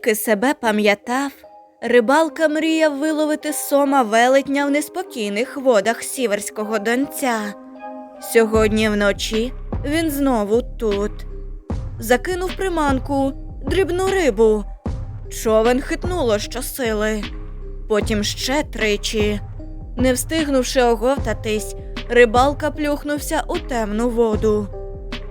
Скільки себе пам'ятав, рибалка мріяв виловити сома велетня в неспокійних водах сіверського донця. Сьогодні вночі він знову тут. Закинув приманку, дрібну рибу. Човен хитнуло щосили. Потім ще тричі. Не встигнувши оговтатись, рибалка плюхнувся у темну воду.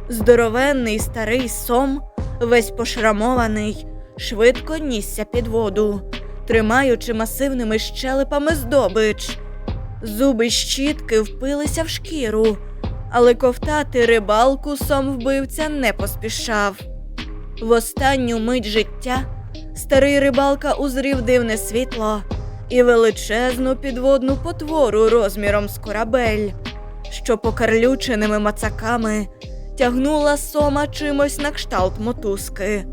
Здоровенний старий сом, весь пошрамований, швидко нісся під воду, тримаючи масивними щелепами здобич. Зуби щітки впилися в шкіру, але ковтати рибалку сом вбивця не поспішав. В останню мить життя старий рибалка узрів дивне світло і величезну підводну потвору розміром з корабель, що покарлюченими мацаками тягнула сома чимось на кшталт мотузки.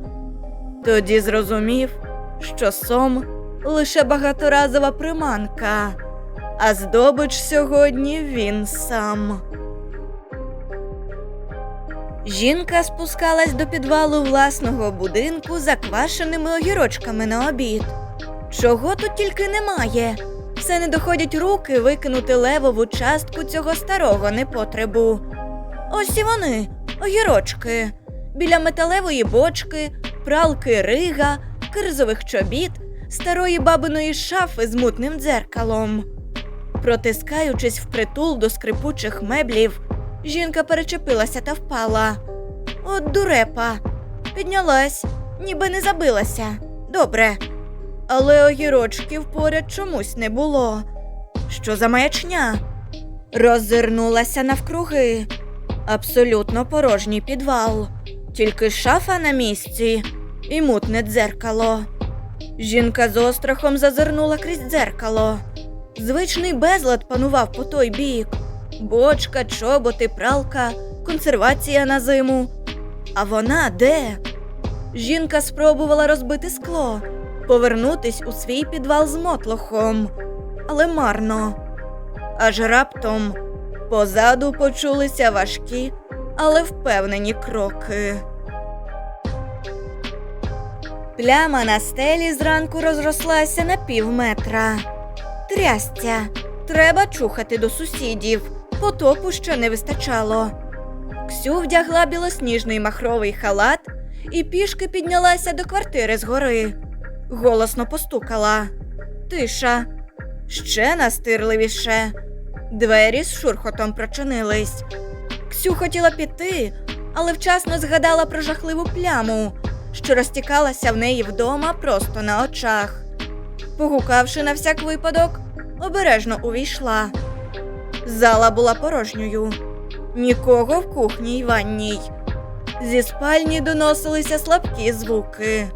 Тоді зрозумів, що сом лише багаторазова приманка, а здобич сьогодні він сам. Жінка спускалась до підвалу власного будинку за квашеними огірочками на обід. Чого тут тільки немає. Все не доходять руки викинути левову частку цього старого непотребу. Ось і вони, огірочки, біля металевої бочки, пралки рига, кирзових чобіт, старої бабиної шафи з мутним дзеркалом. Протискаючись впритул до скрипучих меблів, жінка перечепилася та впала. От дурепа. Піднялась, ніби не забилася. Добре. Але огірочків поряд чомусь не було. Що за маячня? Роззирнулася навкруги. Абсолютно порожній підвал, тільки шафа на місці і мутне дзеркало. Жінка з острахом зазирнула крізь дзеркало. Звичний безлад панував по той бік. Бочка, чоботи, пралка, консервація на зиму. А вона де? Жінка спробувала розбити скло, повернутись у свій підвал з мотлохом, але марно. Аж раптом позаду почулися важкі, але впевнені кроки. Пляма на стелі зранку розрослася на пів метра. Трястя, треба чухати до сусідів, потопу ще не вистачало. Ксю вдягла білосніжний махровий халат і пішки піднялася до квартири згори. Голосно постукала. Тиша. Ще настирливіше. Двері з шурхотом прочинились. Ксю хотіла піти, але вчасно згадала про жахливу пляму, що розтікалася в неї вдома просто на очах. Погукавши на всяк випадок, обережно увійшла. Зала була порожньою. Нікого в кухні й ванній. Зі спальні доносилися слабкі звуки.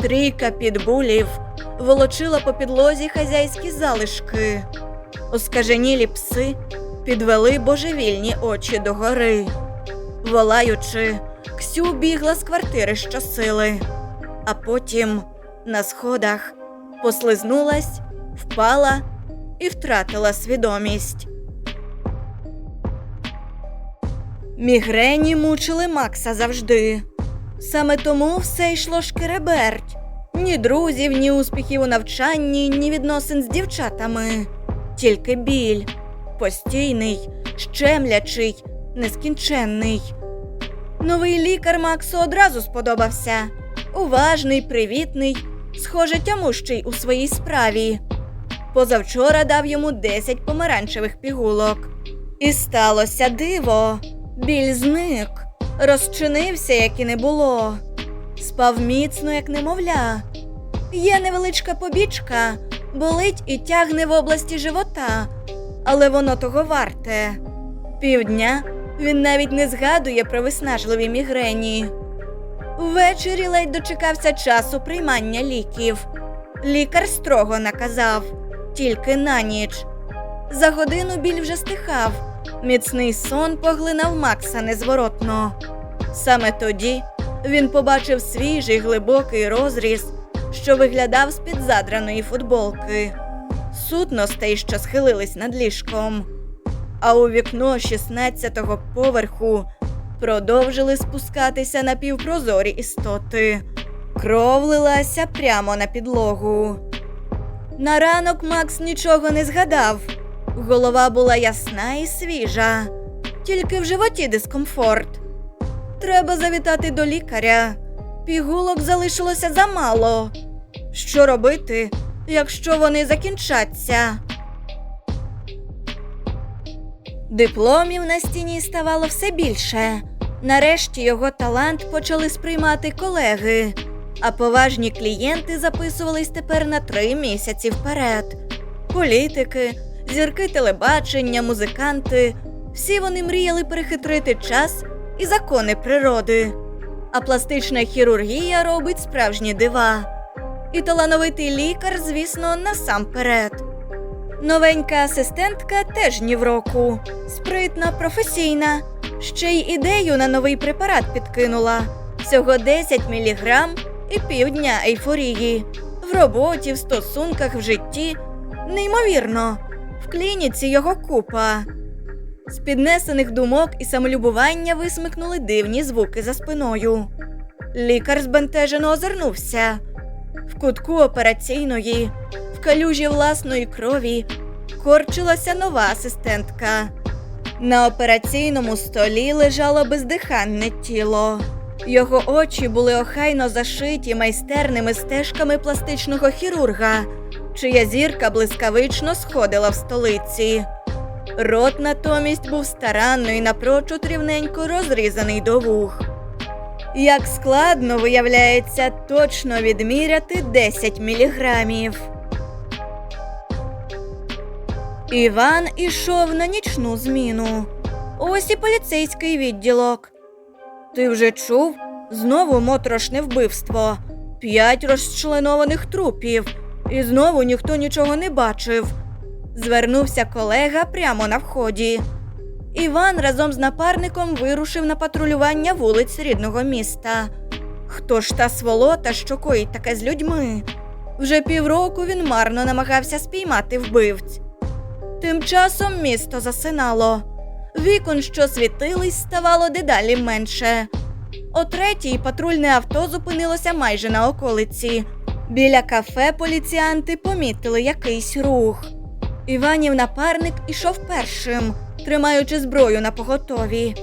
Трійка підбулів волочила по підлозі хазяйські залишки. Оскаженілі пси підвели божевільні очі догори. Волаючи, Ксю бігла з квартири щосили, а потім на сходах послизнулась, впала і втратила свідомість. Мігрені мучили Макса завжди. Саме тому все йшло шкереберть. Ні друзів, ні успіхів у навчанні, ні відносин з дівчатами. Тільки біль постійний, щемлячий, нескінченний. Новий лікар Максу одразу сподобався. Уважний, привітний, схоже, тямущий у своїй справі. Позавчора дав йому 10 помаранчевих пігулок. І сталося диво. Біль зник, розчинився, як і не було. Спав міцно, як немовля. Є невеличка побічка, болить і тягне в області живота, але воно того варте. Півдня він навіть не згадує про виснажливі мігрені. Ввечері ледь дочекався часу приймання ліків. Лікар строго наказав тільки на ніч. За годину біль вже стихав. Міцний сон поглинав Макса незворотно. Саме тоді він побачив свіжий глибокий розріз, що виглядав з-під задраної футболки, сутностей, що схилились над ліжком. А у вікно 16-го поверху продовжили спускатися напівпрозорі істоти. Кров лилася прямо на підлогу. На ранок Макс нічого не згадав. Голова була ясна і свіжа, тільки в животі дискомфорт. Треба завітати до лікаря. Пігулок залишилося замало. Що робити, якщо вони закінчаться? Дипломів на стіні ставало все більше. Нарешті його талант почали сприймати колеги, а поважні клієнти записувались тепер на три місяці вперед. Політики, зірки телебачення, музиканти всі вони мріяли перехитрити час і закони природи. А пластична хірургія робить справжні дива. І талановитий лікар, звісно, насамперед. Новенька асистентка теж ні в року. Спритна, професійна. Ще й ідею на новий препарат підкинула. Всього 10 міліграм і півдня ейфорії. В роботі, в стосунках, в житті. Неймовірно. В клініці його купа. З піднесених думок і самолюбування висмикнули дивні звуки за спиною. Лікар збентежено озирнувся. В кутку операційної, калюжі власної крові, корчилася нова асистентка. На операційному столі лежало бездиханне тіло. Його очі були охайно зашиті майстерними стежками пластичного хірурга, чия зірка блискавично сходила в столиці. Рот натомість був старанно і напрочуд рівненько розрізаний до вух. Як складно, виявляється, точно відміряти 10 міліграмів. Іван ішов на нічну зміну. Ось і поліцейський відділок. Ти вже чув? Знову моторошне вбивство. П'ять розчленованих трупів. І знову ніхто нічого не бачив. Звернувся колега прямо на вході. Іван разом з напарником вирушив на патрулювання вулиць рідного міста. Хто ж та сволота, що коїть таке з людьми? Вже півроку він марно намагався спіймати вбивць. Тим часом місто засинало. Вікон, що світились, ставало дедалі менше. О третій патрульне авто зупинилося майже на околиці. Біля кафе поліціянти помітили якийсь рух. Іванів напарник ішов першим, тримаючи зброю на поготові.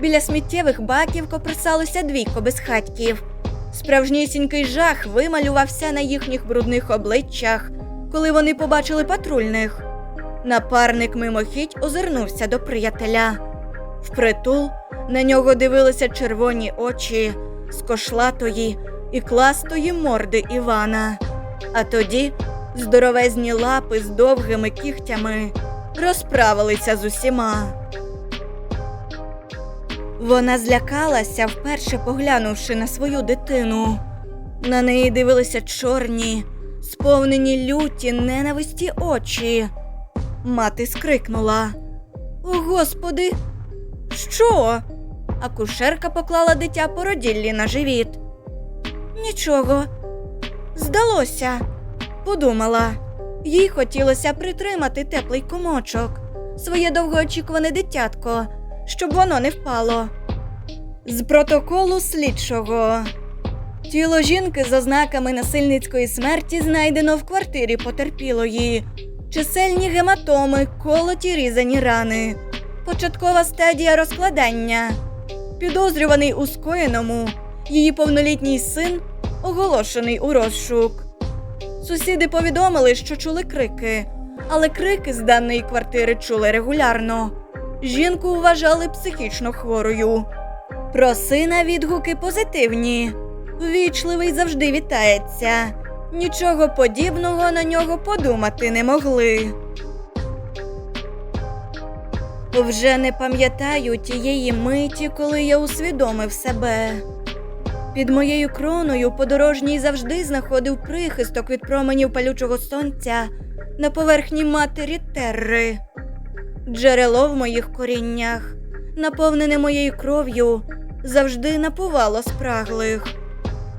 Біля сміттєвих баків коприсалося двійко безхатьків. Справжнісінький жах вималювався на їхніх брудних обличчях, коли вони побачили патрульних. Напарник мимохідь озирнувся до приятеля. Впритул на нього дивилися червоні очі з кошлатої і кластої морди Івана. А тоді здоровезні лапи з довгими кігтями розправилися з усіма. Вона злякалася, вперше поглянувши на свою дитину. На неї дивилися чорні, сповнені люті ненависті очі. Мати скрикнула: О, господи, що? Акушерка поклала дитя породіллі на живіт. Нічого, здалося, подумала. Їй хотілося притримати теплий комочок, своє довгоочікуване дитятко, щоб воно не впало. З протоколу слідчого. Тіло жінки з ознаками насильницької смерті знайдено в квартирі потерпілої. Чисельні гематоми, колоті різані рани. Початкова стадія розкладання. Підозрюваний у скоєному, її повнолітній син оголошений у розшук. Сусіди повідомили, що чули крики, але крики з даної квартири чули регулярно. Жінку вважали психічно хворою. Про сина відгуки позитивні. Ввічливий завжди вітається. Нічого подібного на нього подумати не могли. Вже не пам'ятаю тієї миті, коли я усвідомив себе. Під моєю кроною подорожній завжди знаходив прихисток від променів палючого сонця на поверхні матері терри. Джерело в моїх коріннях, наповнене моєю кров'ю, завжди напувало спраглих,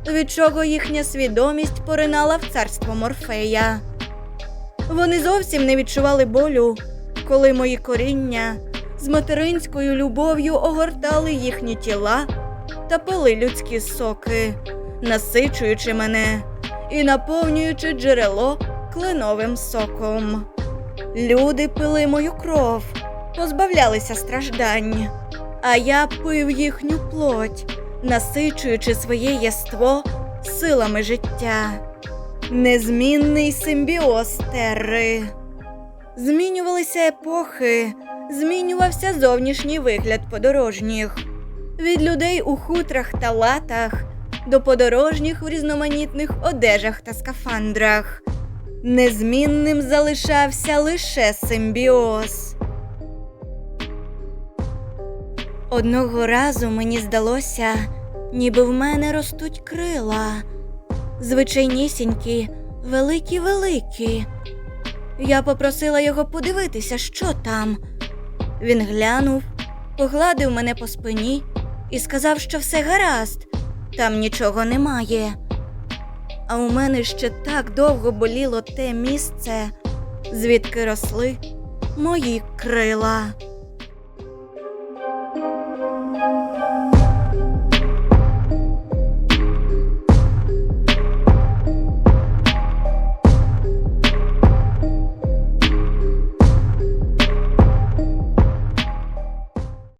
від чого їхня свідомість поринала в царство Морфея. Вони зовсім не відчували болю, коли мої коріння з материнською любов'ю огортали їхні тіла та пили людські соки, насичуючи мене і наповнюючи джерело кленовим соком. Люди пили мою кров, позбавлялися страждань, а я пив їхню плоть, насичуючи своє єство силами життя. Незмінний симбіоз терри. Змінювалися епохи, змінювався зовнішній вигляд подорожніх. Від людей у хутрах та латах до подорожніх в різноманітних одежах та скафандрах. Незмінним залишався лише симбіоз. Одного разу мені здалося, ніби в мене ростуть крила. Звичайнісінькі, великі-великі. Я попросила його подивитися, що там. Він глянув, погладив мене по спині і сказав, що все гаразд, там нічого немає. А у мене ще так довго боліло те місце, звідки росли мої крила.